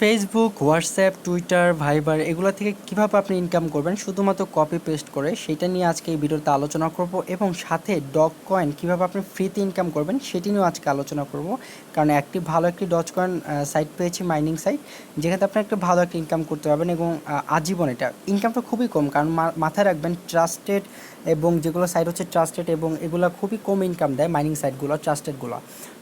Facebook WhatsApp Twitter ভাইবার এগুলো থেকে কীভাবে আপনি ইনকাম করবেন? শুধুমাত্র কপি পেস্ট করে সেটা নিয়ে আজকে এই ভিডিওতে আলোচনা করব এবং সাথে ডগ কয়েন কীভাবে আপনি ফ্রিতে ইনকাম করবেন সেটি নিয়েও আজকে আলোচনা করব। কারণ একটি ভালো একটি ডজ কয়েন সাইট পেয়েছি মাইনিং সাইট যেখানে আপনি একটা ভালো একটা ইনকাম করতে পারবেন এবং আজীবন এটা। ইনকামটা খুবই কম, কারণ মাথায় রাখবেন ট্রাস্টেড এবং যেগুলো সাইট হচ্ছে ট্রাস্টেড এবং এগুলো খুবই কম ইনকাম দেয় মাইনিং সাইটগুলো ট্রাস্টেডগুলো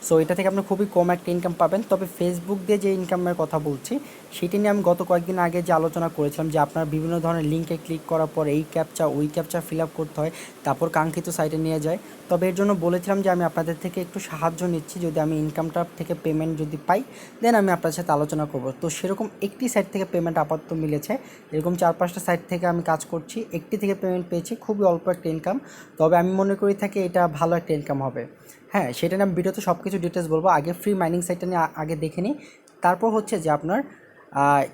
সো এটা থেকে আপনি খুবই কম একটা ইনকাম পাবেন। তবে ফেসবুক দিয়ে যে ইনকামের কথা বলছি, সেটি নিয়ে আমি গত কয়েকদিন আগে যে আলোচনা করেছিলাম যে আপনার বিভিন্ন ধরনের লিঙ্কে ক্লিক করার পর এই ক্যাপচা ওই ক্যাপচা ফিল আপ করতে হয়, তারপর কাঙ্ক্ষিত সাইটে নিয়ে যায়। তবে এর জন্য বলেছিলাম যে আমি আপনাদের থেকে একটু সাহায্য নিচ্ছি, যদি আমি ইনকামটা থেকে পেমেন্ট যদি পাই দেন আমি আপনার সাথে আলোচনা করব। তো সেরকম একটি সাইট থেকে পেমেন্ট আপাতত মিলেছে। এরকম চার পাঁচটা সাইট থেকে আমি কাজ করছি, একটি থেকে পেমেন্ট পেয়েছি, খুবই অল্প একটা ইনকাম তবে আমি মনে করি থাকি এটা ভালো একটা ইনকাম হবে। হ্যাঁ সেটা নিয়ে আমি ভিডিওতে সব কিছু ডিটেলস বলব। আগে ফ্রি মাইনিং সাইটটা নিয়ে আগে দেখে নিই। তারপর হচ্ছে যে আপনার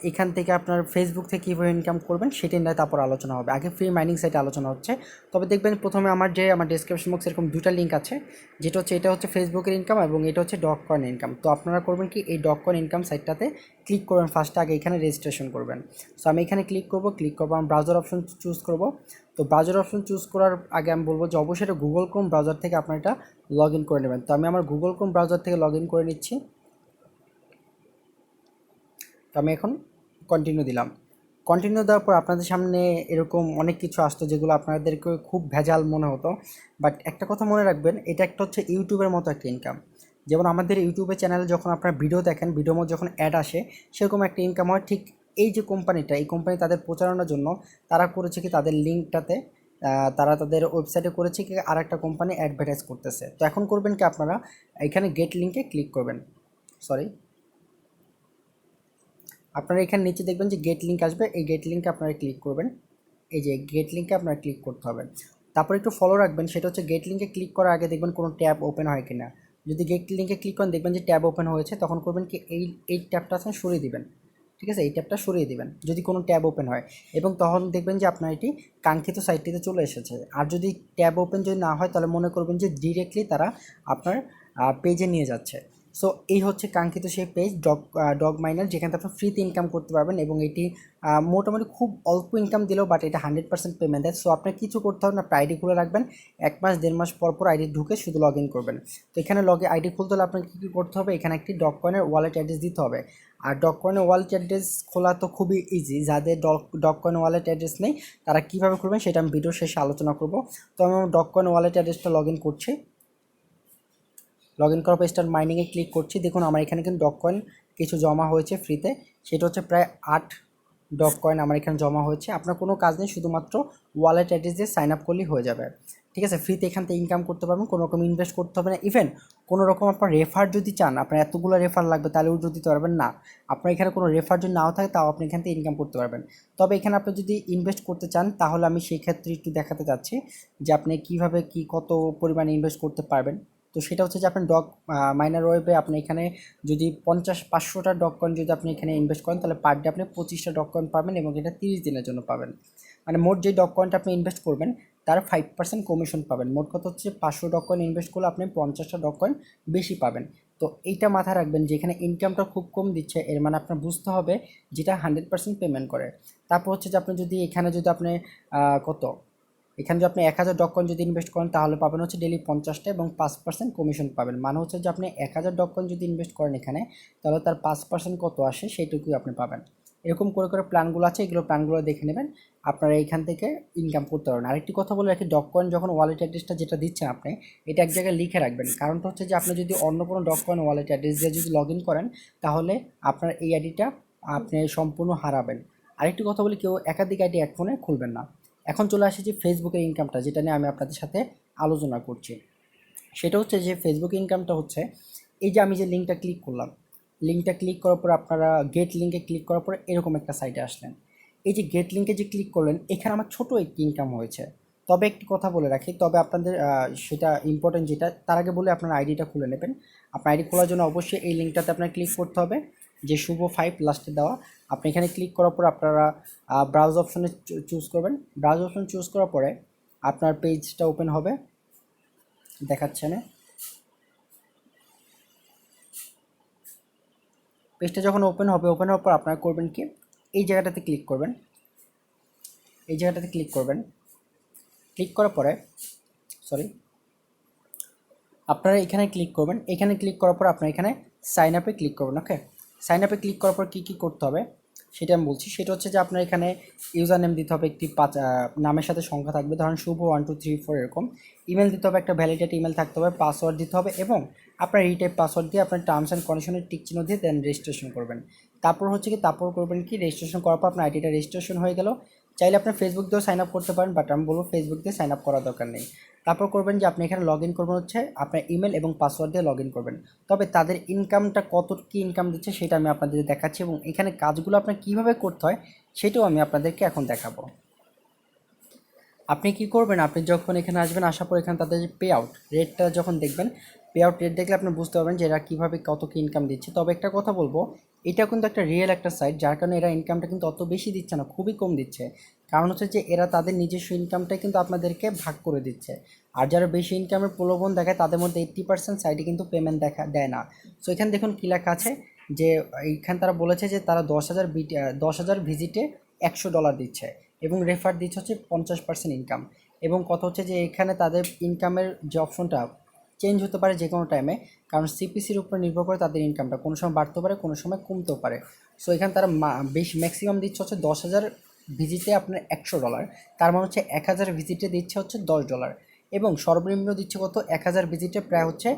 এখান থেকে আপনার ফেসবুক থেকে কীভাবে ইনকাম করবেন সেটা নিয়ে তারপর আলোচনা হবে। আগে ফ্রি মাইনিং সাইটে আলোচনা হচ্ছে। তবে দেখবেন প্রথমে আমার যে, আমার ডিসক্রিপশন বক্সে এরকম দুটা লিঙ্ক আছে। যেটা হচ্ছে, এটা হচ্ছে ফেসবুকের ইনকাম এবং এটা হচ্ছে ডক কয়েন ইনকাম তো আপনারা করবেন কি, এই ডক কয়েন ইনকাম সাইটটাতে ক্লিক করবেন। ফার্স্টে আগে এখানে রেজিস্ট্রেশন করবেন। সো আমি এখানে ক্লিক করব ক্লিক করব, আমি ব্রাউজার অপশন চুজ করব। তো ব্রাউজার অপশন চুজ করার আগে আমি বলব যে, অবশ্যই এটা গুগল ক্রোম ব্রাউজার থেকে আপনার এটা লগ ইন করে নেবেন। তো আমি আমার গুগল ক্রোম ব্রাউজার থেকে লগ ইন করে নিচ্ছি। আমি এখন কন্টিনিউ দিলাম। কন্টিনিউ দেওয়ার পর আপনাদের সামনে এরকম অনেক কিছু আসতো যেগুলো আপনাদেরকে খুব ভেজাল মনে হতো। বাট একটা কথা মনে রাখবেন, এটা একটা হচ্ছে ইউটিউবের মতো একটা ইনকাম যেমন আমাদের ইউটিউবের চ্যানেলে যখন আপনারা ভিডিও দেখেন ভিডিওর মধ্যে যখন অ্যাড আসে, সেরকম একটা ইনকাম হয়। ঠিক এই যে কোম্পানিটা এই কোম্পানি তাদের প্রচারণার জন্য তারা করেছে কি তাদের লিঙ্কটাতে তারা তাদের ওয়েবসাইটে করেছে কি আর একটা কোম্পানি অ্যাডভার্টাইজ করতেছে। তো এখন করবেন কি আপনারা, এখানে গেট লিঙ্কে ক্লিক করবেন। সরি আপনারা এখানে নিচে দেখবেন যে গেট লিঙ্ক আসবে। এই গেট লিঙ্কে আপনারা ক্লিক করবেন। এই যে গেট লিঙ্কে আপনারা ক্লিক করতে হবে। তারপর একটু ফলো রাখবেন, সেটা হচ্ছে গেট লিঙ্কে ক্লিক করার আগে দেখবেন কোনো ট্যাব ওপেন হয় কিনা। যদি গেট লিঙ্কে ক্লিক করেন, দেখবেন যে ট্যাব ওপেন হয়েছে, তখন করবেন কি, এই এই ট্যাবটা আছে সরিয়ে দিবেন। ঠিক আছে? এই ট্যাবটা সরিয়ে দেবেন, যদি কোনো ট্যাব ওপেন হয়। এবং তখন দেখবেন যে আপনার এটি কাঙ্ক্ষিত সাইটটিতে চলে এসেছে। আর যদি ট্যাব ওপেন যদি না হয়, তাহলে মনে করবেন যে ডিরেক্টলি তারা আপনার পেজে নিয়ে যাচ্ছে। সো এই হচ্ছে কাঙ্ক্ষিত সেই পেজ ডগ ডগ মাইনার যেখানে আপনি ফ্রিতে ইনকাম করতে পারবেন এবং এটি মোটামুটি খুব অল্প ইনকাম দিলেও বাট এটা হান্ড্রেড পার্সেন্ট পেমেন্ট দেয় সো আপনার কিছু করতে হবে না, আপনার আইডি খুলে রাখবেন। এক মাস, দেড় মাস পর পর আইডি ঢুকে শুধু লগ ইন করবেন। তো এখানে লগে আইডি খুলতে হলে আপনাকে কী করতে হবে? এখানে একটি ডগ কয়েনের ওয়ালেট অ্যাড্রেস দিতে হবে। আর ডগ কয়েনের ওয়ালেট অ্যাড্রেস খোলা তো খুবই ইজি যাদের dog dog coin wallet address নেই, তারা কীভাবে করবেন সেটা আমি ভিডিও শেষে আলোচনা করব। তো আমি আমার ডগ কয়েন ওয়ালেট অ্যাড্রেসটা লগ ইন করছি। লগ ইন করার পর স্টার্ট মাইনিংয়ে ক্লিক করছি। দেখুন, আমার এখানে কিন্তু ডক কয়েন কিছু জমা হয়েছে ফ্রিতে সেটা হচ্ছে প্রায় আট ডক কয়েন আমার এখানে জমা হয়েছে। আপনার কোনো কাজ নেই, শুধুমাত্র ওয়ালেট অ্যাড্রেস দিয়ে সাইন আপ করলেই হয়ে যাবে। ঠিক আছে? ফ্রিতে এখান থেকে ইনকাম করতে পারবেন, কোনো রকম ইনভেস্ট করতে হবে না। ইভেন কোনো রকম আপনার রেফার যদি চান, আপনার এতগুলো রেফার লাগবে, তাহলে উঠে দিতে পারবেন না। আপনার এখানে কোনো রেফার যদি নাও থাকে, তাও আপনি এখান থেকে ইনকাম করতে পারবেন। তবে এখানে আপনি যদি ইনভেস্ট করতে চান, তাহলে আমি সেই ক্ষেত্রে একটু দেখাতে চাচ্ছি যে আপনি কীভাবে কী, কত পরিমাণে ইনভেস্ট করতে পারবেন। তো সেটা হচ্ছে যে আপনি ডগ মাইনার ওয়েবে আপনি এখানে যদি পঞ্চাশ, পাঁচশোটা ডগ কয়েন যদি আপনি এখানে ইনভেস্ট করেন, তাহলে পার ডে আপনি পঁচিশটা ডগ কয়েন পাবেন এবং এটা তিরিশ দিনের জন্য পাবেন। মানে মোট যে ডগ কয়েনটা আপনি ইনভেস্ট করবেন, তার ফাইভ পার্সেন্ট কমিশন পাবেন। মোট কথা হচ্ছে পাঁচশো ডগ কয়েন ইনভেস্ট করলে আপনি পঞ্চাশটা ডগ কয়েন বেশি পাবেন। তো এইটা মাথায় রাখবেন যে এখানে ইনকামটা খুব কম দিচ্ছে, এর মানে আপনার বুঝতে হবে যেটা হান্ড্রেড পার্সেন্ট পেমেন্ট করে। তারপর হচ্ছে যে আপনি যদি এখানে যদি আপনি কত? এখানে যদি আপনি এক হাজার ডক কয়েন যদি ইনভেস্ট করেন, তাহলে পাবেন হচ্ছে ডেলি পঞ্চাশটা এবং পাঁচ পার্সেন্ট কমিশন পাবেন। মানে হচ্ছে যে আপনি এক হাজার ডক যদি ইনভেস্ট করেন এখানে, তাহলে তার পাঁচ পার্সেন্ট কত আসে সেইটুকুই আপনি পাবেন। এরকম করে করে প্ল্যানগুলো আছে, এগুলো প্ল্যানগুলো দেখে নেবেন। আপনারা এইখান থেকে ইনকাম করতে পারবেন। আরেকটি কথা বলে রাখি ডক কয়েন যখন ওয়ালেট অ্যাড্রেসটা যেটা দিচ্ছেন আপনি, এটা এক জায়গায় লিখে রাখবেন। কারণটা হচ্ছে যে আপনি যদি অন্য কোনো ডক কয়েন ওয়ালেট অ্যাড্রেস দিয়ে যদি লগ ইন করেন, তাহলে আপনার এই আইডিটা আপনি সম্পূর্ণ হারাবেন। আরেকটি কথা বলি, কেউ একাধিক আইডি এক ফোনে খুলবেন না। এখন চলে আসে যে ফেসবুকের ইনকামটা যেটা নিয়ে আমি আপনাদের সাথে আলোচনা করছি। সেটা হচ্ছে যে ফেসবুক ইনকামটা হচ্ছে, এই যে আমি যে লিঙ্কটা ক্লিক করলাম লিঙ্কটা ক্লিক করার পর আপনারা গেট লিঙ্কে ক্লিক করার পর এরকম একটা সাইটে আসলেন। এই যে গেট লিঙ্কে যে ক্লিক করলেন, এখানে আমার ছোট একটি ইনকাম হয়েছে। তবে একটি কথা বলে রাখি, তবে আপনাদের সেটা ইম্পর্টেন্ট যেটা, তার আগে বলে আপনার আইডিটা খুলে নেবেন। আপনার আইডি খোলার জন্য অবশ্যই এই লিঙ্কটাতে আপনার ক্লিক করতে হবে, যে শুভ ফাইভ লাস্টে দেওয়া। আপনি এখানে ক্লিক করার পর আপনারা ব্রাউজ অপশনে চুজ করবেন। ব্রাউজ অপশন চুজ করার পরে আপনার পেজটা ওপেন হবে। দেখাচ্ছে না। পেজটা যখন ওপেন হবে ওপেন হওয়ার পর আপনারা করবেন কি? এই জায়গাটাতে ক্লিক করবেন। এই জায়গাটাতে ক্লিক করবেন। ক্লিক করার পরে সরি আপনারা এখানে ক্লিক করবেন। এখানে ক্লিক করার পর আপনারা এখানে সাইন আপে ক্লিক করবেন ওকে সাইন আপে ক্লিক করার পর কী কী করতে হবে, সেটা আমি বলছি। সেটা হচ্ছে যে আপনার এখানে ইউজার নেম দিতে হবে, একটি পাঁচ নামের সাথে সংখ্যা থাকবে। ধরেন Shubho one two three four এরকম। ইমেল দিতে হবে, একটা ভ্যালিডেট ইমেল থাকতে হবে পাসওয়ার্ড দিতে হবে এবং আপনার রিটাইপ পাসওয়ার্ড দিয়ে আপনার টার্মস অ্যান্ড কন্ডিশনের টিক চিহ্ন দিয়ে দেন রেজিস্ট্রেশন করবেন। তারপর হচ্ছে কি, তারপর করবেন কি রেজিস্ট্রেশন করার পর আপনার আইডিটা রেজিস্ট্রেশন হয়ে গেল। চাইলে আপনার ফেসবুক দিয়েও সাইন আপ করতে পারেন বাট আমি বলব ফেসবুক দিয়ে সাইন আপ করার দরকার নেই। তারপর করবেন যে আপনি এখানে লগ ইন করবেন হচ্ছে, আপনার ইমেল এবং পাসওয়ার্ড দিয়ে লগ ইন করবেন। তবে তাদের ইনকামটা কত, কী ইনকাম দিচ্ছে সেটা আমি আপনাদের দেখাচ্ছি এবং এখানে কাজগুলো আপনার কীভাবে করতে হয় সেটাও আমি আপনাদেরকে এখন দেখাবো। আপনি কি করবেন? আপনি যখন এখানে আসবেন, আসার পর এখানে তাদের যে পে আউট রেটটা যখন দেখবেন পে আউট রেট দেখলে আপনি বুঝতে পারবেন যে এরা কীভাবে কত কী ইনকাম দিচ্ছে। তবে একটা কথা বলব, এটা কিন্তু একটা রিয়েল একটা সাইট যার কারণে এরা ইনকামটা কিন্তু অত বেশি দিচ্ছে না, খুবই কম দিচ্ছে। কারণ হচ্ছে যে এরা তাদের নিজস্ব ইনকামটাই কিন্তু আপনাদেরকে ভাগ করে দিচ্ছে। আর যারা বেশি ইনকামের প্রলোভন দেখায়, তাদের মধ্যে এইট্টি পার্সেন্ট সাইটে কিন্তু পেমেন্ট দেখা, দেয় না। সো এখানে দেখুন কী লেখা আছে, যে এইখানে তারা বলেছে যে তারা দশ হাজার দশ হাজার ভিজিটে একশো ডলার দিচ্ছে। এবং রেফার দিচ্ছে হচ্ছে পঞ্চাশ পার্সেন্ট ইনকাম এবং কত হচ্ছে যে এখানে তাদের ইনকামের যে অপশনটা চেঞ্জ হতে পারে যে কোনো টাইমে কারণ সিপিসির উপর নির্ভর করে তাদের ইনকামটা কোনো সময় বাড়তেও পারে, কোনো সময় কমতেও পারে। সো এখানে তারা বেশ ম্যাক্সিমাম দিচ্ছে হচ্ছে দশ হাজার ভিজিটে আপনার একশো ডলার তার মানে হচ্ছে এক হাজার ভিজিটে দিচ্ছে হচ্ছে দশ ডলার এবং সর্বনিম্ন দিচ্ছে কত? এক হাজার ভিজিটে প্রায় হচ্ছে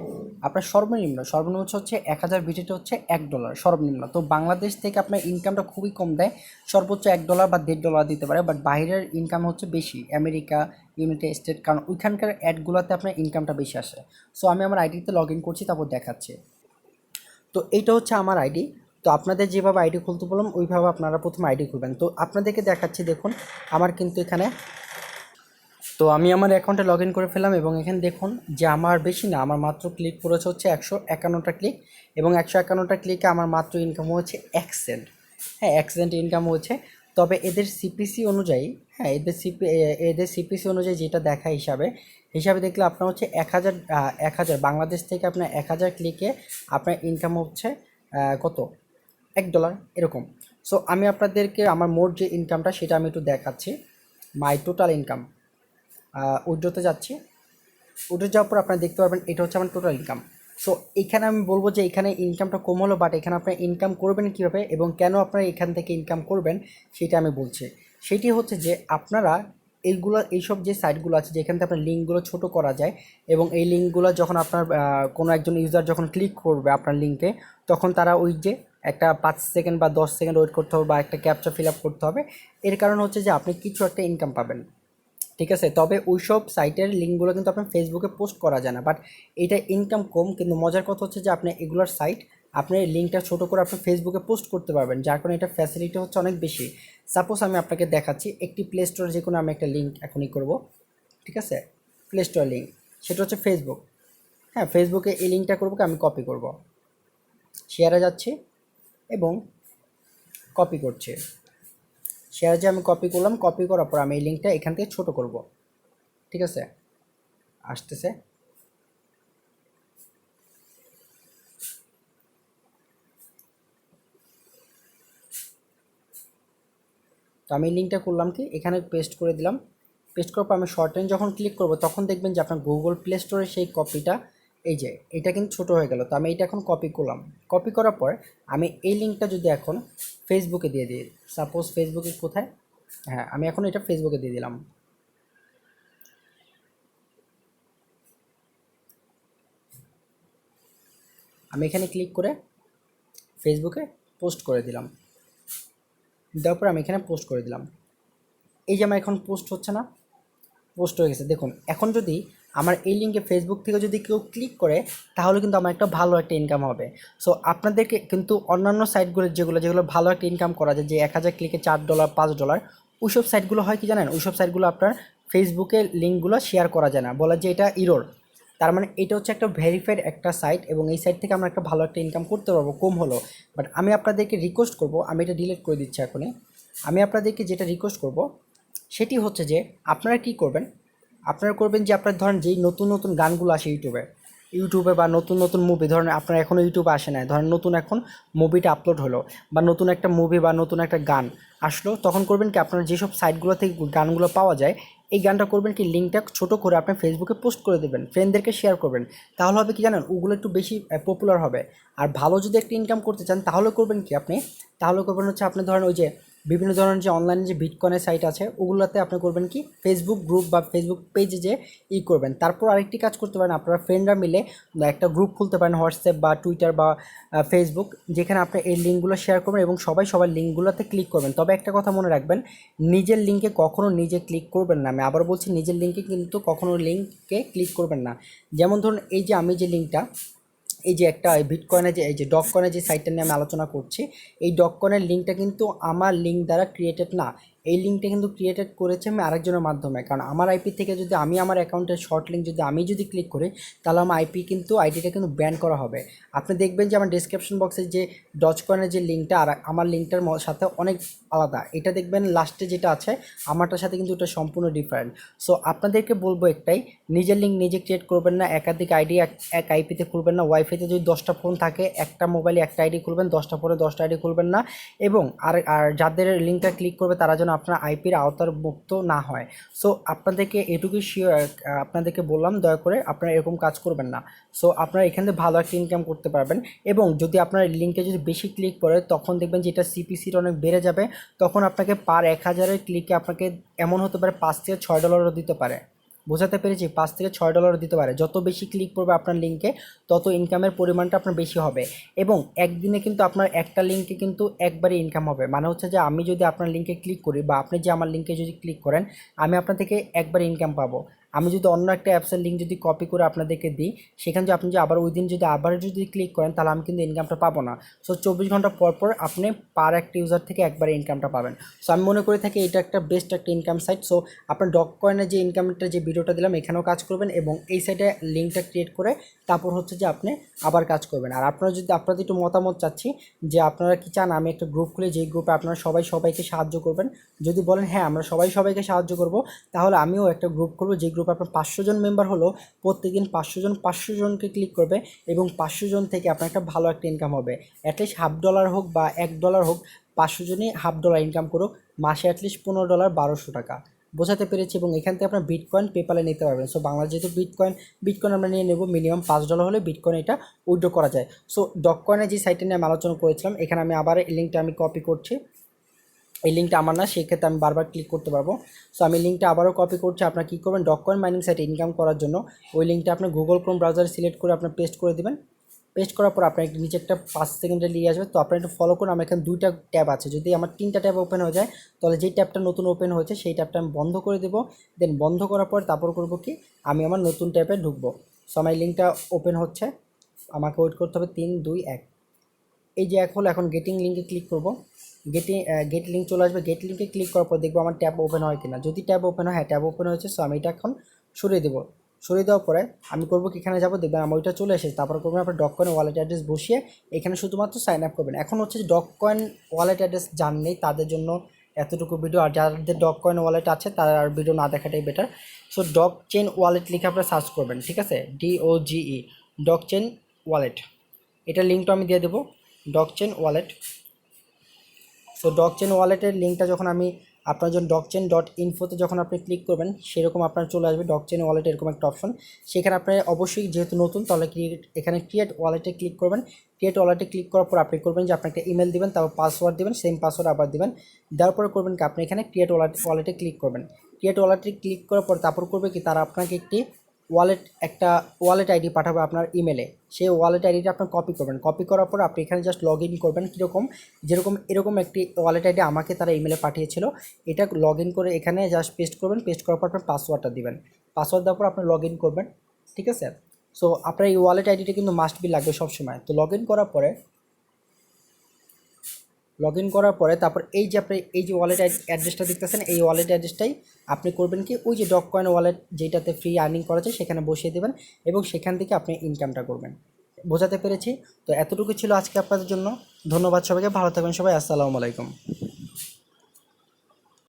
আপনার সর্বনিম্ন সর্বনিম্ন হচ্ছে এক হাজার ভিজিটে হচ্ছে এক ডলার সর্বনিম্ন। তো বাংলাদেশ থেকে আপনার ইনকামটা খুবই কম দেয়, সর্বোচ্চ এক ডলার বা দেড় ডলার দিতে পারে বাট বাইরের ইনকাম হচ্ছে বেশি, আমেরিকা, ইউনাইটেড স্টেট, কারণ ওইখানকার অ্যাডগুলোতে আপনার ইনকামটা বেশি আসে। সো আমি আমার আইডিতে লগ ইন করছি, তারপর দেখাচ্ছি। তো এইটা হচ্ছে আমার আইডি তো আপনাদের যেভাবে আইডি খুলতে বললাম, ওইভাবে আপনারা প্রথমে আইডি খুলবেন। তো আপনাদেরকে দেখাচ্ছি, দেখুন, আমার কিন্তু এখানে তো আমি আমার অ্যাকাউন্টে লগ ইন করে ফেললাম এবং এখানে দেখুন যে আমার বেশি না, আমার মাত্র ক্লিক করেছে হচ্ছে একশো একান্নটা ক্লিক এবং একশো একান্নটা ক্লিকে আমার মাত্র ইনকাম হচ্ছে এক সেন্ট হ্যাঁ এক সেন্ট ইনকাম হচ্ছে। তবে এদের সিপিসি অনুযায়ী হ্যাঁ এদের সিপি এদের সিপিসি অনুযায়ী যেটা দেখা হিসাবে হিসাবে দেখলে আপনার হচ্ছে এক হাজার এক হাজার, বাংলাদেশ থেকে আপনার এক হাজার ক্লিকে আপনার ইনকাম হচ্ছে কত? এক ডলার এরকম। সো আমি আপনাদেরকে আমার মোট যে ইনকামটা সেটা আমি একটু দেখাচ্ছি মাই টোটাল ইনকাম উইড্রোতে যাচ্ছি। উইড্রো যাওয়ার পর আপনারা দেখতে পারবেন এটা হচ্ছে আমার টোটাল ইনকাম সো এখানে আমি বলব যে এখানে ইনকামটা কম হলো বাট এখানে আপনার ইনকাম করবেন কীভাবে এবং কেন আপনারা এখান থেকে ইনকাম করবেন, সেটা আমি বলছি। সেটি হচ্ছে যে আপনারা এইগুলো এইসব যে সাইটগুলো আছে, যেখান থেকে আপনার লিঙ্কগুলো ছোট করা যায় এবং এই লিঙ্কগুলো যখন আপনার কোনো একজন ইউজার যখন ক্লিক করবে আপনার লিঙ্কে তখন তারা ওই যে একটা পাঁচ সেকেন্ড বা দশ সেকেন্ড ওয়েট করতে হবে বা একটা ক্যাপচা ফিল আপ করতে হবে। এর কারণ হচ্ছে যে আপনি কিছু একটা ইনকাম পাবেন। ঠিক আছে? তবে ওইসব সাইটের লিঙ্কগুলো কিন্তু আপনার ফেসবুকে পোস্ট করা যায় না। বাট এটা ইনকাম কম, কিন্তু মজার কথা হচ্ছে যে আপনি এগুলোর সাইট আপনি লিঙ্কটা ছোটো করে আপনি ফেসবুকে পোস্ট করতে পারবেন, যার কারণে এটা ফ্যাসিলিটি হচ্ছে অনেক বেশি। সাপোজ আমি আপনাকে দেখাচ্ছি, একটি প্লে স্টোরে যে কোনো আমি একটা লিঙ্ক এখনই করব, ঠিক আছে? প্লে স্টোর লিঙ্ক সেটা হচ্ছে ফেসবুক হ্যাঁ ফেসবুকে এই লিঙ্কটা করব কি আমি কপি করব। শেয়ারে যাচ্ছি এবং কপি করছি। শেয়ার যে আমি কপি করলাম কপি করার পর আমি এই লিঙ্কটা এখান থেকে ছোট করব। ঠিক আছে? আসতেছে। তো আমি লিঙ্কটা করলাম কি? এখানে পেস্ট করে দিলাম। পেস্ট করার পর আমি শর্ট যখন ক্লিক করব, তখন দেখবেন যে আপনার গুগল প্লে স্টোরে সেই কপিটা এই যে, এটা কিন্তু ছোট হয়ে গেল। তো আমি এটা এখন কপি করলাম। কপি করার পর আমি এই লিঙ্কটা যদি এখন ফেসবুকে দিয়ে দিই সাপোজ ফেসবুকে কোথায়? হ্যাঁ আমি এখন এটা ফেসবুকে দিয়ে দিলাম। আমি এখানে ক্লিক করে ফেসবুকে পোস্ট করে দিলাম। দেওয়ার পর আমি এখানে পোস্ট করে দিলাম। এই যে, আমার এখন পোস্ট হচ্ছে না পোস্ট হয়ে গেছে। দেখুন, এখন যদি আমার এই লিঙ্কে ফেসবুক থেকে যদি কেউ ক্লিক করে, তাহলে কিন্তু আমার একটা ভালো একটা ইনকাম হবে। সো আপনাদেরকে কিন্তু অন্যান্য সাইটগুলো যেগুলো যেগুলো ভালো একটা ইনকাম করা যায়, যে এক হাজার ক্লিকে চার ডলার পাঁচ ডলার ওইসব সাইটগুলো হয় কি জানেন? ওইসব সাইটগুলো আপনার ফেসবুকে লিঙ্কগুলো শেয়ার করা যায় না। বলা যে এটা ইরোর তার মানে এটা হচ্ছে একটা ভেরিফাইড একটা সাইট এবং এই সাইট থেকে আমরা একটা ভালো একটা ইনকাম করতে পারব, কম হলো। বাট আমি আপনাদেরকে রিকোয়েস্ট করব, আমি এটা ডিলিট করে দিচ্ছি এখনই। আমি আপনাদেরকে যেটা রিকোয়েস্ট করব, সেটি হচ্ছে যে আপনারা কি করবেন? আপনারা করবেন যে আপনার ধরেন যেই নতুন নতুন গানগুলো আসে ইউটিউবে ইউটিউবে বা নতুন নতুন মুভি ধরেন আপনার এখনও ইউটিউবে আসে নাই, ধরেন নতুন এখন মুভিটা আপলোড হলো বা নতুন একটা মুভি বা নতুন একটা গান আসলো, তখন করবেন কি আপনার যেসব সাইটগুলো থেকে গানগুলো পাওয়া যায়, এই গানটা করবেন কি লিঙ্কটা ছোটো করে আপনি ফেসবুকে পোস্ট করে দেবেন ফ্রেন্ডদেরকে শেয়ার করবেন, তাহলে হবে কি জানেন, ওগুলো একটু বেশি পপুলার হবে। আর ভালো যদি একটা ইনকাম করতে চান, তাহলে করবেন কি আপনি, তাহলে করবেন হচ্ছে আপনি ধরেন ওই যে বিভিন্ন ধরনের যে অনলাইনে যে বিটকয়েনের সাইট আছে, ওগুলোতে আপনি করবেন কি? ফেসবুক গ্রুপ বা ফেসবুক পেজে যে ই করবেন। তারপর আরেকটি কাজ করতে পারেন আপনারা ফ্রেন্ডরা মিলে একটা গ্রুপ খুলতে পারেন হোয়াটসঅ্যাপ বা টুইটার বা ফেসবুক যেখানে আপনি এই লিঙ্কগুলো শেয়ার করবেন এবং সবাই সবার লিঙ্কগুলোতে ক্লিক করবেন। তবে একটা কথা মনে রাখবেন, নিজের লিঙ্কে কখনও নিজে ক্লিক করবেন না। আমি আবার বলছি, নিজের লিঙ্কে কিন্তু কখনও লিঙ্কে ক্লিক করবেন না। যেমন ধরুন, এই যে আমি যে লিঙ্কটা এই যে একটা বিটকয়েনের যে, এই যে ডক কয়েনের যে সাইটটা নিয়ে আমি আলোচনা করছি, এই ডক কয়েনের লিঙ্কটা কিন্তু আমার লিঙ্ক দ্বারা ক্রিয়েটেড না। এই লিঙ্কটা কিন্তু ক্রিয়েটেড করেছে আমি আরেকজনের মাধ্যমে। কারণ আমার আইপি থেকে যদি আমি আমার অ্যাকাউন্টের শর্ট লিঙ্ক যদি আমি যদি ক্লিক করি, তাহলে আমার আইপি কিন্তু আইডিটা কিন্তু ব্যান করা হবে। আপনি দেখবেন যে আমার ডিসক্রিপশন বক্সে যে ডচ কয়েনের যে লিঙ্কটা আর আমার লিঙ্কটার সাথে অনেক আলাদা। এটা দেখবেন লাস্টে যেটা আছে, আমারটার সাথে কিন্তু এটা সম্পূর্ণ ডিফারেন্ট সো আপনাদেরকে বলব একটাই, নিজের লিঙ্ক নিজে ক্রিয়েট করবেন না, একাধিক আইডি এক আইপিতে খুলবেন না। ওয়াইফাইতে যদি দশটা ফোন থাকে, একটা মোবাইলে একটা আইডি খুলবেন, দশটা ফোনে দশটা আইডি খুলবেন না। এবং আর আর যাদের লিঙ্কটা ক্লিক করবে, তারা যেন আপনার আইপির আওতার মুক্ত না হয়। সো আপনাদেরকে এটুকু আপনাদেরকে বললাম, দয়া করে আপনারা এরকম কাজ করবেন না। সো আপনারা এখান থেকে ভালো একটা ইনকাম করতে পারবেন এবং যদি আপনার লিঙ্কে যদি বেশি ক্লিক করে, তখন দেখবেন যেটা সিপিসিটা অনেক বেড়ে যাবে। তখন আপনাকে পার এক হাজারের ক্লিকে আপনাকে এমন হতে পারে পাঁচ থেকে ছয় ডলারও দিতে পারে। বোঝাতে পেরেছি, পাঁচ থেকে ছয় ডলার দিতে পারে। যত বেশি ক্লিক করবে আপনার লিঙ্কে তত ইনকামের পরিমাণটা আপনার বেশি হবে। এবং একদিনে কিন্তু আপনার একটা লিঙ্কে কিন্তু একবারই ইনকাম হবে। মানে হচ্ছে যে আমি যদি আপনার লিঙ্কে ক্লিক করি বা আপনি যে আমার লিঙ্কে যদি ক্লিক করেন, আমি আপনার থেকে একবার ইনকাম পাবো। আমি যদি অন্য একটা অ্যাপসের লিঙ্ক যদি কপি করে আপনাদেরকে দিই, সেখানে যে আপনি যদি আবার ওই দিন যদি আবার যদি ক্লিক করেন, তাহলে আমি কিন্তু ইনকামটা পাবো না। সো চব্বিশ ঘণ্টা পর পর আপনি পার একটা ইউজার থেকে একবারে ইনকামটা পাবেন। সো আমি মনে করে থাকি এটা একটা বেস্ট একটা ইনকাম সাইট সো আপনার ডক কয়েনের যে ইনকামটা যে ভিডিওটা দিলাম, এখানেও কাজ করবেন এবং এই সাইটে লিঙ্কটা ক্রিয়েট করে তারপর হচ্ছে যে আপনি আবার কাজ করবেন। আর আপনারা যদি, আপনাদের একটু মতামত চাচ্ছি যে আপনারা কি চান, আমি একটা গ্রুপ খুলে, যেই গ্রুপে আপনারা সবাই সবাইকে সাহায্য করবেন। যদি বলেন হ্যাঁ আমরা সবাই সবাইকে সাহায্য করব, তাহলে আমিও একটা গ্রুপ খুলবো যে গ্রুপে আপনার পাঁচশো জন মেম্বার হলো, প্রত্যেকদিন পাঁচশো জন, পাঁচশো জনকে ক্লিক করবে এবং পাঁচশো জন থেকে আপনার একটা ভালো একটা ইনকাম হবে। অ্যাটলিস্ট হাফ ডলার হোক বা এক ডলার হোক, পাঁচশো জনই হাফ ডলার ইনকাম করুক, মাসে অ্যাটলিস্ট পনেরো ডলার বারোশো টাকা। বোঝাতে পেরেছি এবং এখান থেকে আপনার বিটকয়েন পেপালে নিতে পারবেন। সো বাংলা যেহেতু বিটকয়েন বিটকয়েন আমরা নিয়ে নেব মিনিমাম পাঁচ ডলার হলে বিটকয়েন এটা উইড্রো করা যায়। সো ডককয়েনের যে সাইটটা নিয়ে আমি আলোচনা করেছিলাম, এখানে আমি আবার লিঙ্কটা আমি কপি করছি। এই লিঙ্কটা আমার না, সেক্ষেত্রে আমি বারবার ক্লিক করতে পারব। সো আমি লিঙ্কটা আবারও কপি করছি। আপনার কী করবেন? ডককয়েন মাইনিং সাইটে ইনকাম করার জন্য ওই লিঙ্কটা আপনি গুগল ক্রোম ব্রাউজারে সিলেক্ট করে আপনার পেস্ট করে দেবেন। পেস্ট করার পর আপনার নিচে একটা পাঁচ সেকেন্ডে নিয়ে আসবে। তো আপনার একটু ফলো করুন। আমার এখানে দুইটা ট্যাব আছে। যদি আমার তিনটা ট্যাব ওপেন হয়ে যায়, তাহলে যেই ট্যাবটা নতুন ওপেন হয়েছে, সেই ট্যাবটা আমি বন্ধ করে দেবো। দেন বন্ধ করার পর তারপর করব কি? আমি আমার নতুন ট্যাবে ঢুকবো। সো আমার লিঙ্কটা ওপেন হচ্ছে। আমাকে ওয়েট করতে হবে তিন, দুই, এক। এই যে এখন এখন গেটিং লিঙ্কে ক্লিক করব। গেটিং গেট লিঙ্ক চলে আসবে। গেট লিঙ্কে ক্লিক করার পর দেখব আমার ট্যাব ওপেন হয় কিনা। যদি ট্যাব ওপেন হয় হ্যাঁ ট্যাব ওপেন হয়েছে সো আমি এটা এখন সরিয়ে দেবো। সরিয়ে দেওয়ার পরে আমি করব এখানে যাব, দেখবেন আমার ওইটা চলে এসেছে। তারপর করবেন আপনার ডক কয়েন ওয়ালেট অ্যাড্রেস বসিয়ে এখানে শুধুমাত্র সাইন আপ করবেন। এখন হচ্ছে ডক কয়েন ওয়ালেট অ্যাড্রেস জান নেই, তাদের জন্য এতটুকু ভিডিও আর যাদের ডক কয়েন ওয়ালেট আছে, তারা আর ভিডিও না দেখাটাই better so dog chain wallet লিখে আপনারা সার্চ করবেন, ঠিক আছে? D O G E dog chain wallet এটা লিঙ্কটা আমি দিয়ে দেবো। Dog chain wallet so dog chain ওয়ালেটের লিঙ্কটা যখন আমি আপনার যখন ডকচেন ডট ইনফোতে যখন আপনি ক্লিক করবেন, সেরকম আপনার চলে আসবে ডকচেন ওয়ালেট এরকম একটা অপশন সেখানে আপনি অবশ্যই যেহেতু নতুন, তাহলে ক্রিয়েট এখানে ক্রিয়েট ওয়ালেটে ক্লিক করবেন। ক্রিয়েট ওয়ালেটে ক্লিক করার পর আপনি করবেন যে আপনি একটা ইমেল দেবেন, তারপর পাসওয়ার্ড দেবেন সেম পাসওয়ার্ড আবার দেবেন। দেওয়ার পরে করবেন কি? আপনি এখানে ক্রিয়েট ওয়ালেট ওয়ালেটে ক্লিক করবেন। ক্রিয়েট ওয়ালেটে ক্লিক করার পর তারপর করবে কি? তারা আপনাকে একটি ওয়ালেট একটা ওয়ালেট আইডি পাঠাবে আপনার ইমেলে সেই ওয়ালেট আইডিটা আপনি কপি করবেন। কপি করার পর আপনি এখানে জাস্ট লগ ইন করবেন কীরকম, যেরকম, এরকম একটি ওয়ালেট আইডি আমাকে তারা ইমেলে পাঠিয়েছিল। এটা লগ ইন করে এখানে জাস্ট পেস্ট করবেন। পেস্ট করার পর আপনার পাসওয়ার্ডটা দিবেন। পাসওয়ার্ড দেওয়ার পর আপনি লগ ইন করবেন। ঠিক আছে? সো আপনার এই ওয়ালেট আইডিটা কিন্তু মাস্ট বি লাগবে সবসময়। তো লগ ইন করার পরে লগ ইন করার পরে তারপর এই যে আপনি এই যে ওয়ালেট অ্যাড্রেসটা দেখতেছেন, এই ওয়ালেট অ্যাড্রেসটাই আপনি করবেন কি? ওই যে ডক কয়েন ওয়ালেট যেটাতে ফ্রি আর্নিং করা যায়, সেখানে বসিয়ে দেবেন এবং সেখান থেকে আপনি ইনকামটা করবেন। বোঝাতে পেরেছি? তো এতটুকু ছিল আজকে আপনাদের জন্য। ধন্যবাদ সবাইকে। ভালো থাকবেন সবাই। আসসালামু আলাইকুম।